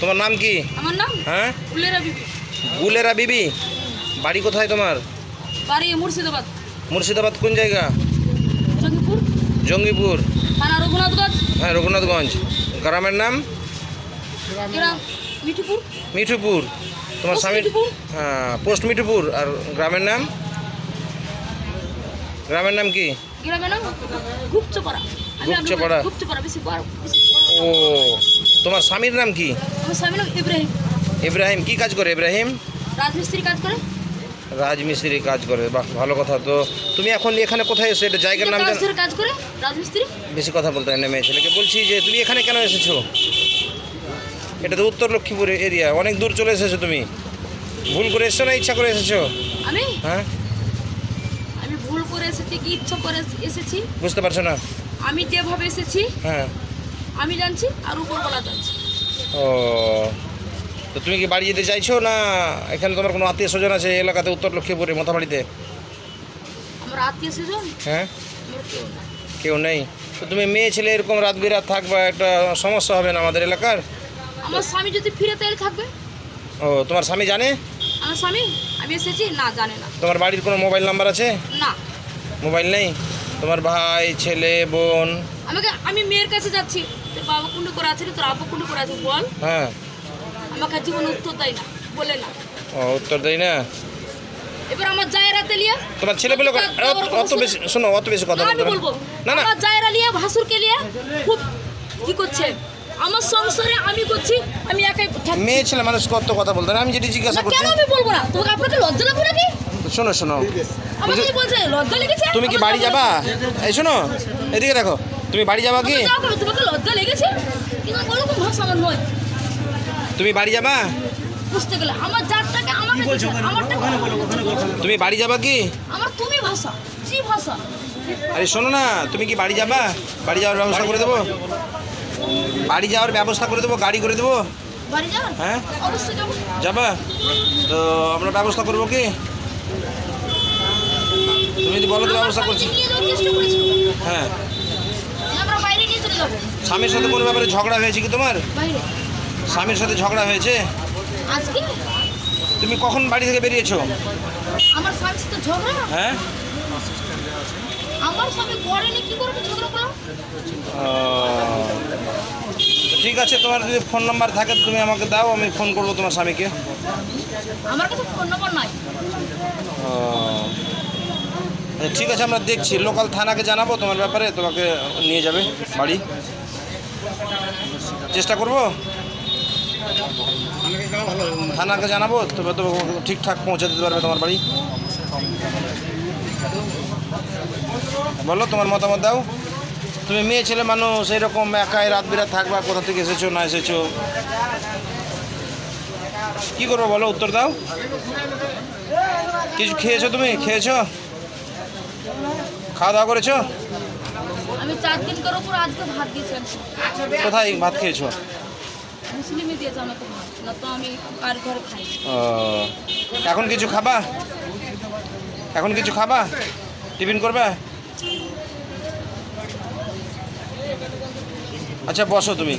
তোমার নাম কি? আমার নাম হ্যাঁ? উলেরা বিবি। গুলেরা বিবি? বাড়ি কোথায় তোমার? বাড়ি মুর্শিদাবাদ। মুর্শিদাবাদ কোন জায়গা? জঙ্গিপুর। জঙ্গিপুর। থানা রঘুনাথগঞ্জ। হ্যাঁ রঘুনাথগঞ্জ। গ্রামের নাম? মিঠিপুর। মিঠুপুর। তোমার স্বামীর হ্যাঁ পোস্ট মিঠুপুর। আর গ্রামের নাম? গ্রামের নাম কি? গ্রামের নাম গুপ্তপাড়া। গুপ্তপাড়া। গুপ্তপাড়া বেশি বেশি বড়। ও। তোমার স্বামীর নাম কি? আমার স্বামীর নাম ইব্রাহিম। ইব্রাহিম কি কাজ করে ইব্রাহিম? রাজমিস্ত্রি কাজ করে। রাজমিস্ত্রি কাজ করে বাহ ভালো কথা তো। তুমি এখন এখানে কোথায় এসে? এটা জায়গার নাম কাজ কাজ করে রাজমিস্ত্রি। বেশি কথা বলতে না মেয়ে ছেলেকে। বলছি যে তুমি এখানে কেন এসেছ? এটা তো উত্তর লক্ষ্মীপুর এরিয়া অনেক দূর চলে এসেছ তুমি। ভুল করে এসছো না ইচ্ছা করে এসেছ? আমি? হ্যাঁ? আমি ভুল করে এসেছি কি ইচ্ছা করে এসেছি? বুঝতে পারছ না? আমি যেভাবে এসেছি হ্যাঁ। আমি জানছি আর উপরবেলা জানছি। ও তো তুমি কি বাড়ি যেতে চাইছো না এখানে তোমার কোনো আত্মীয় স্বজন আছে এই এলাকাতে উত্তর লক্ষ্মীপুরে মথাবাড়িতে আমার আত্মীয় স্বজন? হ্যাঁ। আমার কেউ না কেউ নেই। তো তুমি মেয়ে ছেলে এরকম রাত বিরাত থাকবা একটা সমস্যা হবে না আমাদের এলাকার? আমার স্বামী যদি ফিরে তাহলে থাকবে। ও তোমার স্বামী জানে? আমার স্বামী? আমি এসেছি না জানে না। তোমার বাড়ির কোনো মোবাইল নাম্বার আছে? না। মোবাইল নেই? তোমার ভাই ছেলে বোন। আমাকে আমি মেয়ের কাছে যাচ্ছি। তোর বাবা কুণ্ড করে আছে তোর আব্বা কুণ্ড করে আছে বল। হ্যাঁ। আমাকে জীবন উত্তর দেয় না বলে না। ও উত্তর দেয় না? এবার আমার জায়রা তেলিয়া তোমার ছেলে পেলে অত বেশি শোনো। অত বেশি কথা বলব না। না আমার জায়রা লিয়া ভাসুরকে লিয়া খুব কি করছে? আমার সংসারে আমি করছি আমি একাই মেয়ে ছেলে মানুষ কত কথা বলতে আমি যেটি জিজ্ঞাসা না, করছি কেন আমি বলব না? তোমাকে আপনাকে লজ্জা লাগবে নাকি? শোনো শোনো। তুমি কি বাড়ি যাবা? এই শোনো এদিকে দেখো তুমি বাড়ি যাবা কি? তুমি বাড়ি যাবা? তুমি বাড়ি যাবা কি? আমার তুমি ভাষা জি ভাষা? আরে শোনো না তুমি কি বাড়ি যাবা? বাড়ি যাওয়ার ব্যবস্থা করে দেবো? বাড়ি যাওয়ার ব্যবস্থা করে দেবো গাড়ি করে দেবো? হ্যাঁ? যাবা? তো আমরা ব্যবস্থা করব কি? তুমি যদি বলো তো ব্যবস্থা করছি। হ্যাঁ। স্বামীর সাথে কোনো ব্যাপারে ঝগড়া হয়েছে কি তোমার? স্বামীর সাথে ঝগড়া হয়েছে? তুমি কখন বাড়ি থেকে বেরিয়েছো? আমার স্বামীর সাথে ঝগড়া? হ্যাঁ? আমার স্বামী করেনি কি করবে ঝগড়া করলাম ঠিক আছে তোমার যদি ফোন নাম্বার থাকে তুমি আমাকে দাও আমি ফোন করব তোমার স্বামীকে। আমার কাছে ফোন নম্বর নাই। ঠিক আছে, আমরা দেখছি। লোকাল থানাকে জানাব, তোমার ব্যাপারে তোমাকে নিয়ে যাবে বাড়ি। চেষ্টা করব? থানাকে জানাব, তবে তো ঠিকঠাক পৌঁছে দিতে পারবে তোমার বাড়ি। বলো, তোমার মতামত দাও। তুমি মেয়ে, ছেলে, মানুষ, এরকম একাই রাত বিরাত থাকবা, কোথা থেকে এসেছ, না এসেছ? কি করব বলো, উত্তর দাও। কিছু খেয়েছো তুমি? খেয়েছো? খাওয়া দাওয়া করেছ? আমি চার দিন করার পর আজকে ভাত দিয়েছেন কোথায় ভাত খেয়েছো? মুসলিমই দিয়েছে আমাকে ভাত না তো আমি আর ঘরে খাই ও, এখন কিছু খাবা? এখন কিছু খাবা? টিফিন করবে? আচ্ছা বসো তুমি।